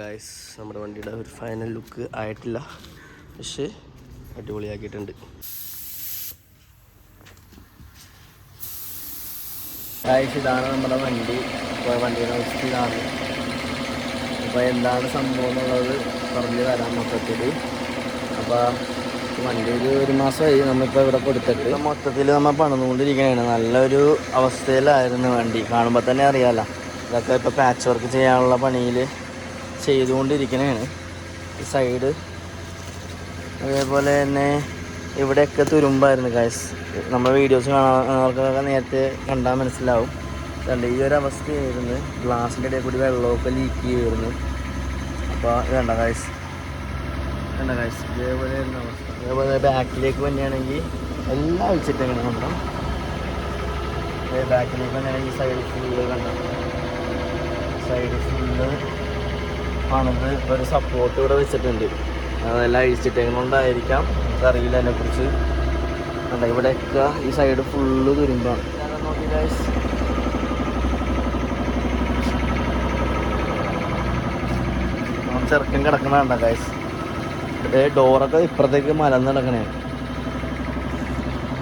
Guys നമ്മുടെ വണ്ടിയുടെ ഒരു ഫൈനൽ ലുക്ക് ആയിട്ടില്ല. പക്ഷേ അടിപൊളിയാക്കിയിട്ടുണ്ട്. ഗൈസ് ഇതാണ് നമ്മുടെ വണ്ടി. ഇപ്പോൾ വണ്ടിയുടെ അവസ്ഥ ഇതാണ്. അപ്പോൾ എന്താണ് സംഭവം എന്നുള്ളത് പറഞ്ഞു തരാം മൊത്തത്തിൽ അപ്പോൾ വണ്ടി ഒരു ഒരു മാസമായി നമ്മളിപ്പോൾ ഇവിടെ കൊടുത്തിട്ട്. മൊത്തത്തിൽ നമ്മൾ പണിതുകൊണ്ടിരിക്കുകയാണ് നല്ലൊരു അവസ്ഥയിലായിരുന്നു വണ്ടി. കാണുമ്പോൾ തന്നെ അറിയാമല്ലോ ഇതൊക്കെ ഇപ്പോൾ പാച്ച് വർക്ക് ചെയ്യാനുള്ള പണിയിൽ ചെയ്തുകൊണ്ടിരിക്കണതാണ് സൈഡ് അതേപോലെ തന്നെ ഇവിടെയൊക്കെ തുരുമ്പായിരുന്നു ഗൈസ് നമ്മുടെ വീഡിയോസ് കാണാൻ നേരത്തെ കണ്ടാൽ മനസ്സിലാവും. കണ്ട് ഈ ഒരു അവസ്ഥയായിരുന്നു. ഗ്ലാസിന്റെ ഇടയിൽ കൂടി വെള്ളമൊക്കെ ലീക്ക് ചെയ്യുമായിരുന്നു അപ്പോൾ വേണ്ട ഗൈസ് വേണ്ട ഗൈസ് ഇതേപോലെ അവസ്ഥ. അതേപോലെ ബാക്കിലേക്ക് തന്നെയാണെങ്കിൽ എല്ലാം അഴിച്ചിട്ടെങ്ങനെ കണ്ടോ? ബാക്കിലേക്ക് തന്നെയാണെങ്കിൽ സൈഡ് ഫുള്ള് കണ്ടോ? സൈഡ് ഫുള്ള് പണിത് ഒരു സപ്പോർട്ട് ഇവിടെ വെച്ചിട്ടുണ്ട്. അതെല്ലാം അഴിച്ചിട്ടേക്കൊണ്ടായിരിക്കാം കുറിച്ച് അതിനെക്കുറിച്ച്. ഇവിടെ ഇവിടെയൊക്കെ ഈ സൈഡ് ഫുള്ള് തുരുമ്പാണ് ചെറുക്കൻ കിടക്കണണ്ട ഗൈസ് ഡോറൊക്കെ ഇപ്പുറത്തേക്ക് മലന്ന് നടക്കണേ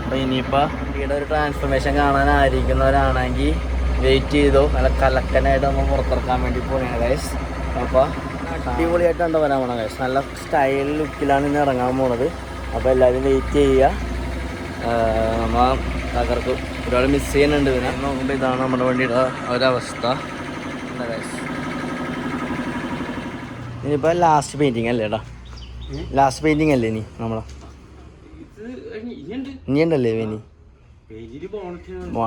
അപ്പൊ ഇനിയിപ്പോ ഇവിടെ ഒരു ട്രാൻസ്ഫോർമേഷൻ കാണാൻ ആയിരിക്കുന്നവരാണെങ്കിൽ വെയിറ്റ് ചെയ്തോ. നല്ല കലക്കനായിട്ട് നമ്മൾ പുറത്തിറക്കാൻ വേണ്ടി പോവുകയാണ് ഗൈസ് അപ്പോൾ അടിപൊളിയായിട്ടാണ് വരാൻ പോണത് ഗൈസ് നല്ല സ്റ്റൈൽ ലുക്കിലാണ് ഇന്ന് ഇറങ്ങാൻ പോണത്. അപ്പോൾ എല്ലാവരും വെയിറ്റ് ചെയ്യുക. നമ്മ തകർക്ക് ഒരാൾ മിസ് ചെയ്യുന്നുണ്ട് പിന്നെ. നോക്കുമ്പോൾ ഇതാണ് നമ്മുടെ വണ്ടിയുടെ ഒരവസ്ഥ. ഇനിയിപ്പോൾ ലാസ്റ്റ് പെയിന്റിങ് അല്ലേ ഏട്ടാ ലാസ്റ്റ് പെയിന്റിങ് അല്ലേ ഇനി നമ്മളെ? ഇനി ഉണ്ടല്ലേ ഇനി?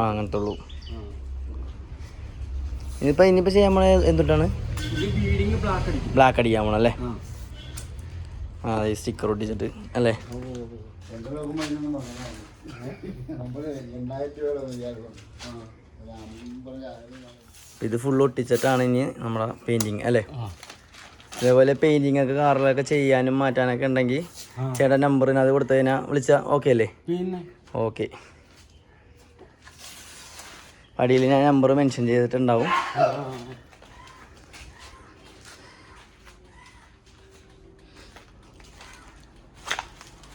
അങ്ങനത്തെ ഉള്ളൂ. ഇനിയിപ്പോൾ ഇനിയിപ്പോൾ ചെയ്യാൻ നമ്മളെ എന്തുട്ടാണ്? ബ്ലാക്ക് അടിക്കാൻ പോണം അല്ലേ ആ ഈ സ്റ്റിക്കർ ഒട്ടിച്ചിട്ട് അല്ലേ? ഇത് ഫുൾ ഒട്ടിച്ചിട്ടാണ് ഇനി നമ്മുടെ പെയിന്റിങ് അല്ലേ? അതേപോലെ പെയിന്റിങ് ഒക്കെ കാറിലൊക്കെ ചെയ്യാനും മാറ്റാനൊക്കെ ഉണ്ടെങ്കിൽ ചേട്ടൻ നമ്പറിന് അത് കൊടുത്തു കഴിഞ്ഞാൽ വിളിച്ചാൽ ഓക്കെ അല്ലേ? ഓക്കെ അടിയിൽ ഞാൻ നമ്പർ മെൻഷൻ ചെയ്തിട്ടുണ്ടാവും തകച്ചെടുത്ത് പറഞ്ഞു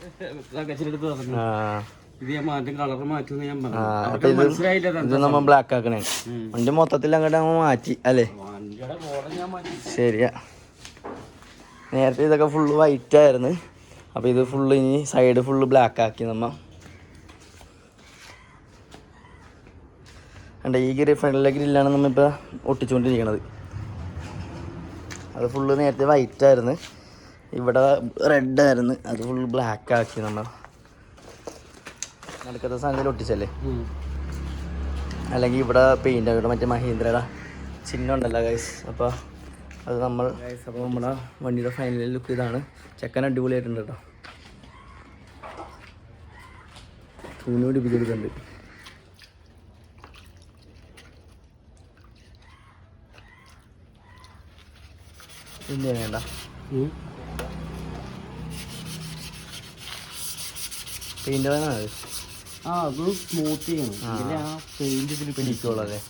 ആ ഇത് ഞാൻ മാറ്റും കളർ മാറ്റും ഞാൻ പറഞ്ഞു ഇത് നമ്മൾ ബ്ലാക്ക് ആക്കണേ. വണ്ടി മൊത്തത്തിൽ അങ്ങോട്ട് നമ്മൾ മാറ്റി അല്ലേ? ശരിയാ. നേരത്തെ ഇതൊക്കെ ഫുള്ള് വൈറ്റ് ആയിരുന്നു. അപ്പോൾ ഇത് ഫുള്ള് ഇനി സൈഡ് ഫുള്ള് ബ്ലാക്ക് ആക്കി നമ്മ. അണ്ട ഈ ഗ്രി ഫ്രണ്ടിലെ ഗ്രില്ലാണ് നമ്മളിപ്പോൾ ഒട്ടിച്ചുകൊണ്ടിരിക്കണത് അത് ഫുള്ള് നേരത്തെ വൈറ്റ് ആയിരുന്നു. ഇവിടെ റെഡ് ആയിരുന്നു. അത് ഫുൾ ബ്ലാക്ക് ആക്കി നമ്മൾ നടക്കത്തെ സാധനം ഒട്ടിച്ചല്ലേ? അല്ലെങ്കിൽ ഇവിടെ പെയിന്റ് ഇവിടെ മറ്റേ മഹീന്ദ്രയുടെ ചിഹ്നം ഉണ്ടല്ലോ ഗൈസ് അപ്പോൾ അത് നമ്മൾ ഗൈസ് അപ്പോൾ നമ്മുടെ വണ്ടിയുടെ ഫൈനൽ ലുക്ക് ഇതാണ്. ചെക്കൻ അടിപൊളിയായിട്ടുണ്ട് കേട്ടോ. തൂണ് പിടിപ്പിച്ചെടുക്കുന്നുണ്ട്. പിന്നെ വേണ്ട? പെയിന്റ് വേണത് ആ അത് സ്മൂത്ത് ചെയ്യണം ആ. ആ പെയിന്റ് ഇതിൽ പിടിക്കുള്ളൂ അല്ലേ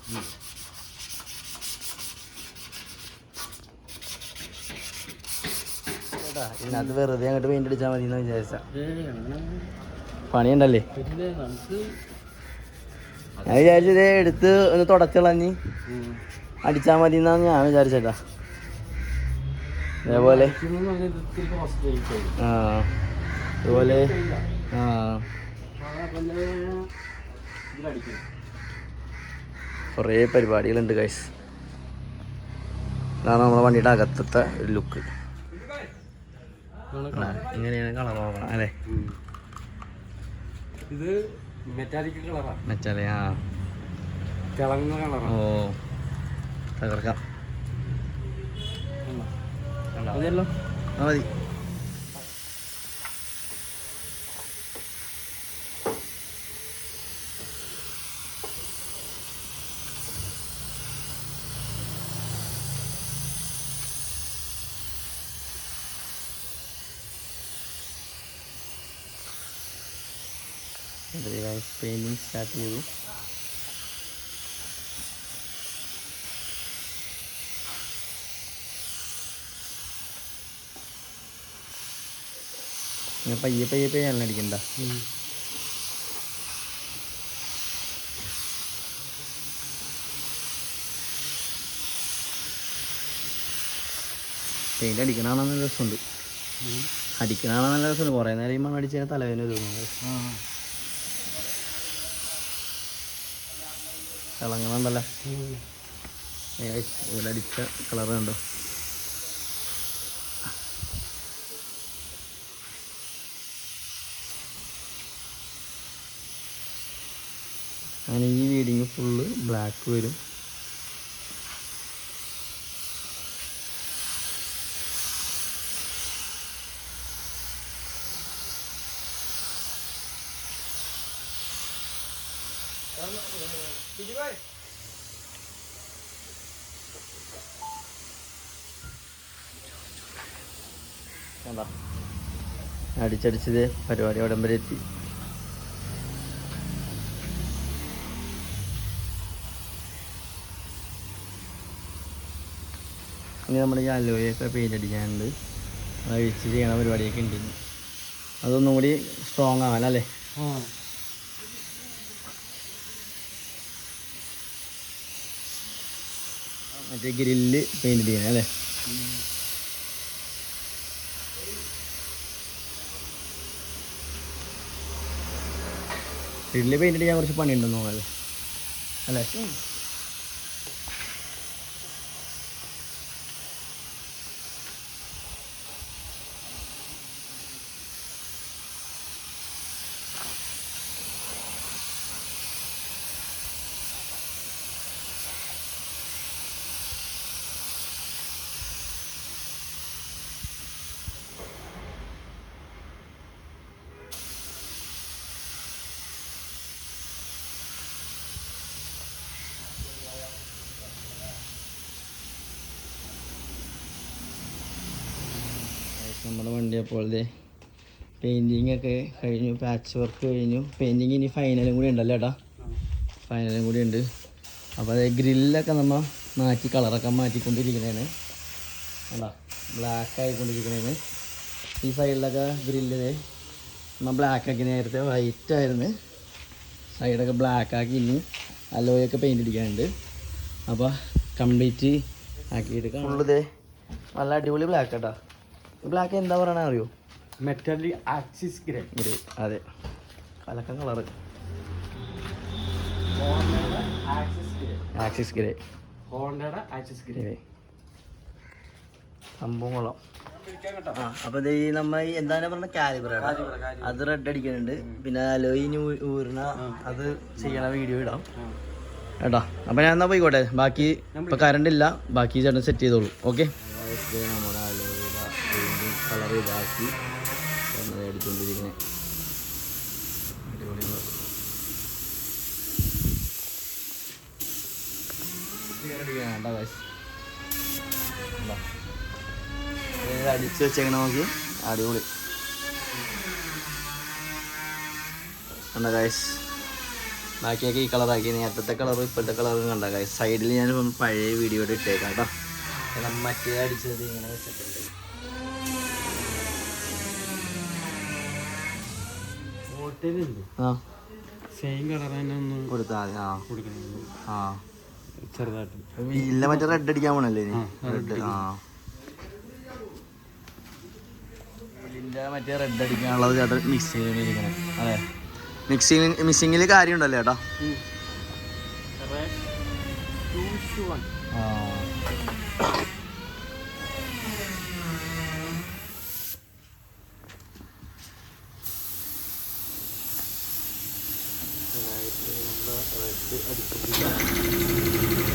ഇതിനകത്ത് വെറുതെ അങ്ങോട്ട് പെയിന്റ് അടിച്ചാൽ മതി എന്ന് വിചാരിച്ച പണിയുണ്ടല്ലേ? ഞാൻ വിചാരിച്ചത് എടുത്ത് ഒന്ന് തുടച്ചളഞ്ഞ്. അടിച്ചാൽ മതി എന്നാണ് ഞാൻ വിചാരിച്ചേട്ടാ അതേപോലെ ആ അതുപോലെ കുറേ പരിപാടികളുണ്ട് ഗൈസ് ഇതാണ് നമ്മളെ വണ്ടിയുടെ അകത്തത്തെ ഒരു ലുക്ക് ഇങ്ങനെയാണ് കളർ നോക്കണം അല്ലേ? ഇത് മെറ്റാലിക് കളറാണ് മെച്ചാലേ ആ. തിളങ്ങുന്ന കളറാ ഓ തകർക്കാം. അതല്ലോ മതി. പെയിന്റിങ് സ്റ്റാർട്ട് ചെയ്തു. ഇങ്ങനെ പയ്യെ പയ്യെ പയ്യെ അല്ല അടിക്കണ്ട. പെയിന്റ് അടിക്കണ നല്ല രസമുണ്ട്. അടിക്കണ നല്ല രസമുണ്ട്. കുറേ നേരം ഈ മണ്ണടിച്ചാൽ തലവേദന തോന്നുന്നത് തിളങ്ങണണ്ടല്ലേ ഇവിടെ അടിച്ച കളർ കണ്ടോ? അങ്ങനെ ഈ വീടിങ് ഫുള്ള് ബ്ലാക്ക് വരും കണ്ടോ അടിച്ചടിച്ചത് പരിപാടി അവിടം വരെ എത്തി. ഇനി നമ്മുടെ ഈ അലോയൊക്കെ പെയിന്റ് അടിക്കാനുണ്ട്. അത് അഴിച്ച് ചെയ്യണ പരിപാടിയൊക്കെ ഉണ്ട്. അതൊന്നും കൂടി സ്ട്രോങ് ആവാനല്ലേ? മറ്റേ ഗ്രില്ല് പെയിന്റ് ചെയ്യണം അല്ലേ ഗ്രില്ല് പെയിന്റ് അടിക്കാൻ കുറച്ച് പണിയുണ്ടെന്ന് തോന്നുന്നു അല്ലേ നമ്മുടെ വണ്ടി അപ്പോൾ പെയിന്റിങ് ഒക്കെ കഴിഞ്ഞു പാച്ച് വർക്ക് കഴിഞ്ഞു. പെയിന്റിങ് ഇനി ഫൈനലും കൂടി ഉണ്ടല്ലോ ഏട്ടാ? ഫൈനലും കൂടി ഉണ്ട്. അപ്പോൾ അത് ഗ്രില്ലൊക്കെ നമ്മൾ മാറ്റി കളറൊക്കെ മാറ്റിക്കൊണ്ടിരിക്കുന്നതാണ് കണ്ടോ? ബ്ലാക്ക് ആയിക്കൊണ്ടിരിക്കുന്നതാണ് ഈ സൈഡിലൊക്കെ ഗ്രില്ല് നമ്മൾ ബ്ലാക്ക് ആക്കി നേരത്തെ വൈറ്റ് ആയിരുന്നു. സൈഡൊക്കെ ബ്ലാക്ക് ആക്കി ഇനി അലോയൊക്കെ പെയിന്റ് അടിക്കാനുണ്ട് അപ്പോൾ കംപ്ലീറ്റ് ആക്കിയിട്ട് ഫുള്ള് നല്ല അടിപൊളി ബ്ലാക്ക് കേട്ടോ ബ്ലാക്ക് എന്താ പറയണ അറിയോ? മെറ്റലി ആക്സിസ് ഗ്രേ ഗ്രേ അതെ. കലക്കം colour. Axis grey Axis grey ഹോണ്ടയുടെ ആക്സിസ് ഗ്രേ സംഭവം കൊള്ളാം. അപ്പൊ അപ്പോൾ ഇത് ഈ നമ്മ ഈ എന്താണ് പറഞ്ഞ കാലിബറാണ് അത് റെഡ് അടിക്കുന്നുണ്ട്. പിന്നെ അലോയിന് ഊരണ അത് ചെയ്യണ വീഡിയോ ഇടാം. കേട്ടോ? അപ്പൊ ഞാൻ എന്നാ പോയിക്കോട്ടെ? ബാക്കി ഇപ്പൊ കറണ്ട് ഇല്ല. ബാക്കി ചേട്ടൻ സെറ്റ് ചെയ്തോളൂ. ഓക്കെ കളർ ഇതാക്കി എടുത്തുകൊണ്ടിരിക്കുന്നത് അടിച്ച് വെച്ചേക്കണ നോക്കി. അടിപൊളി. കണ്ട കായസ് ബാക്കിയൊക്കെ ഈ കളറാക്കി. നേരത്തെ കളർ ഇപ്പോഴത്തെ കളറും കണ്ട കായസ് സൈഡിൽ ഞാൻ പഴയ വീഡിയോ ഇട്ടേക്കാം കേട്ടോ. മറ്റേ അടിച്ചത് ഇങ്ങനെ വെച്ചിട്ടുണ്ട് ഹോട്ടലുണ്ട് ആ സെയിം കളർ തന്നെ ഒന്ന് കൊടുത്താൽ ആ. ആ. ചെറുതായിട്ട്. മറ്റേ റെഡ് അടിക്കാൻ പോണല്ലേ റെഡ് ആ മറ്റേ റെഡ് അടിക്കാനുള്ളത് ചേട്ടൻ മിക്സ് ചെയ്തിരിക്കണേ. അതെ. മിക്സിങ് മിക്സിങ്ങിൽ കാര്യമുണ്ടല്ലേ ചേട്ടാ? ആ. ആണല്ലേ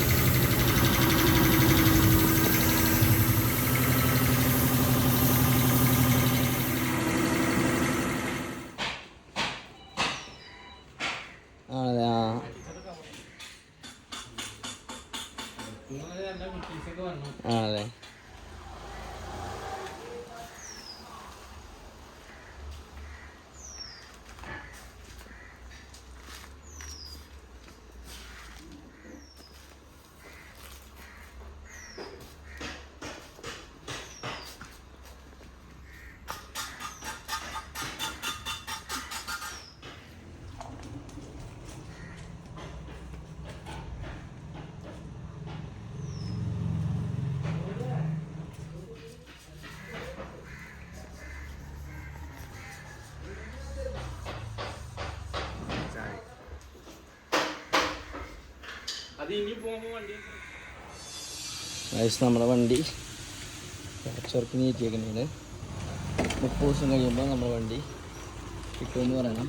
നമ്മുടെ വണ്ടി ചൊറക്ക് നീറ്റിയേക്കുന്നുണ്ട് മുപ്പത് ദിവസം കഴിയുമ്പോൾ നമ്മുടെ വണ്ടി കിട്ടുമെന്ന് പറയണം.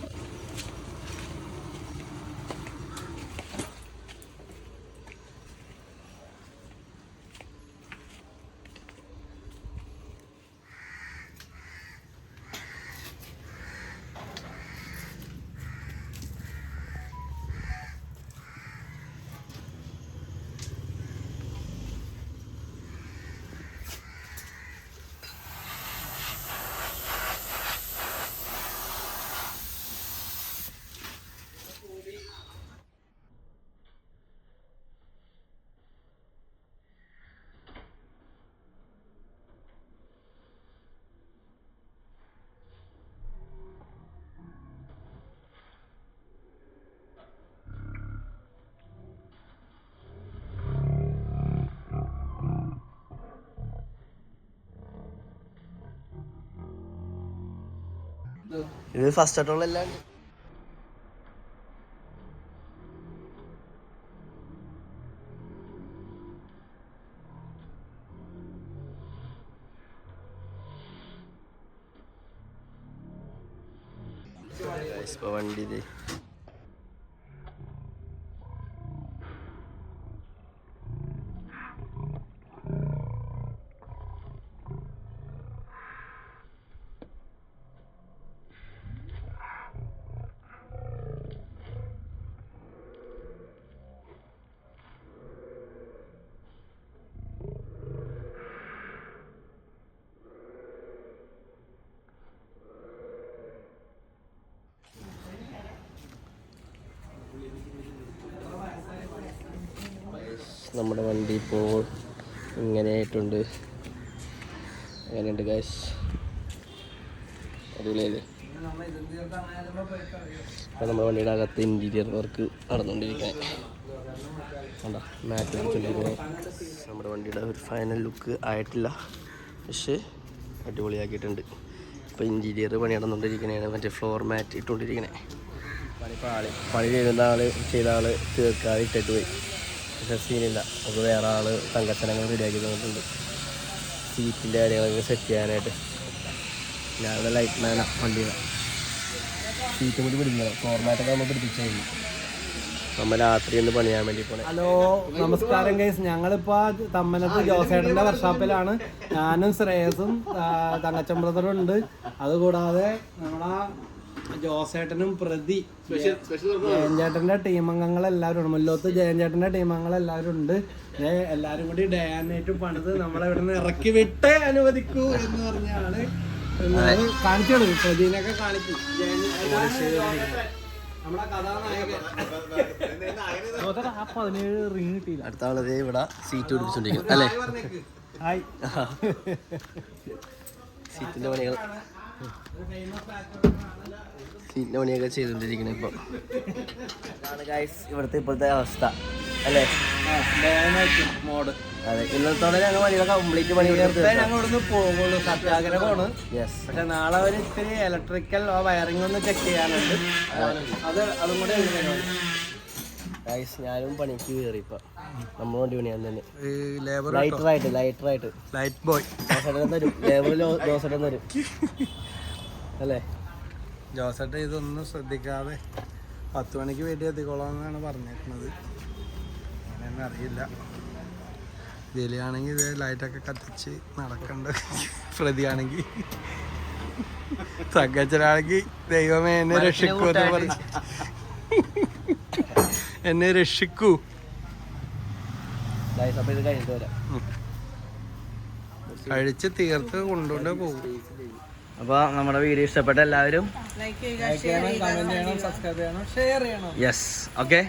ഇത് ഫസ്റ്റ് ആയിട്ടുള്ള എല്ലാം ഇപ്പൊ വണ്ടി ഇത് നമ്മുടെ വണ്ടി ഇപ്പോൾ ഇങ്ങനെ ആയിട്ടുണ്ട് അങ്ങനെയുണ്ട് ഗൈസ് അടിപൊളിയല്ലേ അപ്പോൾ നമ്മുടെ വണ്ടിയുടെ അകത്ത് ഇന്റീരിയർ വർക്ക് നടന്നുകൊണ്ടിരിക്കുന്നത് കണ്ടോ? മാറ്റ് നമ്മുടെ വണ്ടിയുടെ ഒരു ഫൈനൽ ലുക്ക് ആയിട്ടില്ല. പക്ഷേ അടിപൊളിയാക്കിയിട്ടുണ്ട്. ഇപ്പോൾ ഇന്റീരിയർ പണി നടന്നുകൊണ്ടിരിക്കണേ മറ്റേ ഫ്ലോർ മാറ്റ് ഇട്ടുകൊണ്ടിരിക്കണേ പണി പാളി പണി ചെയ്യുന്ന ആൾ ചെയ്ത ആൾ തീർക്കാതെ ഇട്ടിട്ട് പോയി. പക്ഷേ സീനില്ല നമുക്ക് വേറെ ആൾ തങ്കച്ചനങ്ങൾ റെഡിയാക്കി തന്നിട്ടുണ്ട്. സീറ്റിന്റെ കാര്യങ്ങളൊക്കെ സെറ്റ് ചെയ്യാനായിട്ട്. ഞാനത് ലൈറ്റ് മാനാണ് വണ്ടിയുടെ. സീറ്റ് കൂടി പിടിക്കണം. ഫോർമാറ്റൊക്കെ നമ്മൾ പിടിപ്പിച്ചു നമ്മൾ രാത്രി ഒന്ന് പണിയാൻ വേണ്ടി പോണേ. ഹലോ നമസ്കാരം ഗൈസ് ഞങ്ങളിപ്പോ തമ്മനത്ത് ജോസേട്ടന്റെ വർഷാപ്പിലാണ് ഞാനും ശ്രേയസും തങ്കച്ചൻ ഉണ്ട്. അതുകൂടാതെ നമ്മളാ ജോസേട്ടനും പ്രതി. ജയൻചേട്ടന്റെ ടീം അംഗങ്ങൾ എല്ലാവരും ഉണ്ട്. മുല്ലോത്ത് ജയൻചേട്ടന്റെ ടീം അംഗങ്ങൾ എല്ലാവരും ഉണ്ട് എല്ലാരും കൂടി ഡയാനായിട്ട് പണിത് നമ്മളെ ഇവിടെ നിന്ന് ഇറക്കി വിട്ടേ അനുവദിക്കൂ എന്ന് പറഞ്ഞാണ്. കാണിച്ചു. കൊടുക്കും കാണിച്ചു കാണിക്കും അടുത്ത ആളത് ഇവിടെ സീറ്റ് പിടിപ്പിച്ചോണ്ടിരിക്കുന്നു അല്ലേ? ഹായ് സീറ്റിന്റെ പണികൾ സീറ്റിന്റെ പണിയൊക്കെ ഇപ്പൊ. ഇവിടുത്തെ ഇപ്പോഴത്തെ അവസ്ഥ അല്ലേ? മോഡ് അതെ ഇന്നത്തോടെ ഞങ്ങൾ പണികളൊക്കെ കംപ്ലീറ്റ് പണി ഞങ്ങൾ ഇവിടുന്ന് പോകുള്ളൂ സത്യാഗ്രഹമാണ് യെസ് പക്ഷെ നാളെ ഒരു ഇത്തിരി ഇലക്ട്രിക്കൽ വയറിംഗ് ഒന്ന് ചെക്ക് ചെയ്യാനുണ്ട്. അത് അതും കൂടെ ഞാനും പണിക്ക് കയറി ഇപ്പൊ. നമ്മൾ വണ്ടി പണിയാൻ തന്നെ. ലൈറ്റർ ആയിട്ട് ലൈറ്റർ ആയിട്ട്. ലൈറ്റ് ബോയ് തരും. ലേബർ ദോശടം തരും. അല്ലേ? ജോസേട്ട ഇതൊന്നും ശ്രദ്ധിക്കാതെ പത്ത് മണിക്ക് വേണ്ടി എത്തിക്കോളാം എന്നാണ് പറഞ്ഞിരുന്നത്. അങ്ങനെയൊന്നും അറിയില്ല. ഇതിലാണെങ്കിൽ ഇത് ലൈറ്റൊക്കെ കത്തിച്ച് നടക്കണ്ട. പ്രതിയാണെങ്കിൽ. തങ്കച്ചനാണെങ്കിൽ ദൈവമേ എന്നെ രക്ഷിക്കൂ എന്ന് പറഞ്ഞു. എന്നെ രക്ഷിക്കൂ. കഴിച്ച് തീർത്ത് കൊണ്ടുകൊണ്ട് പോകും അപ്പൊ നമ്മുടെ വീഡിയോ ഇഷ്ടപ്പെട്ട എല്ലാവരും ലൈക്ക് ചെയ്യണം കമന്റ് ചെയ്യണം സബ്സ്ക്രൈബ് ചെയ്യണം ഷെയർ ചെയ്യണം. Yes okay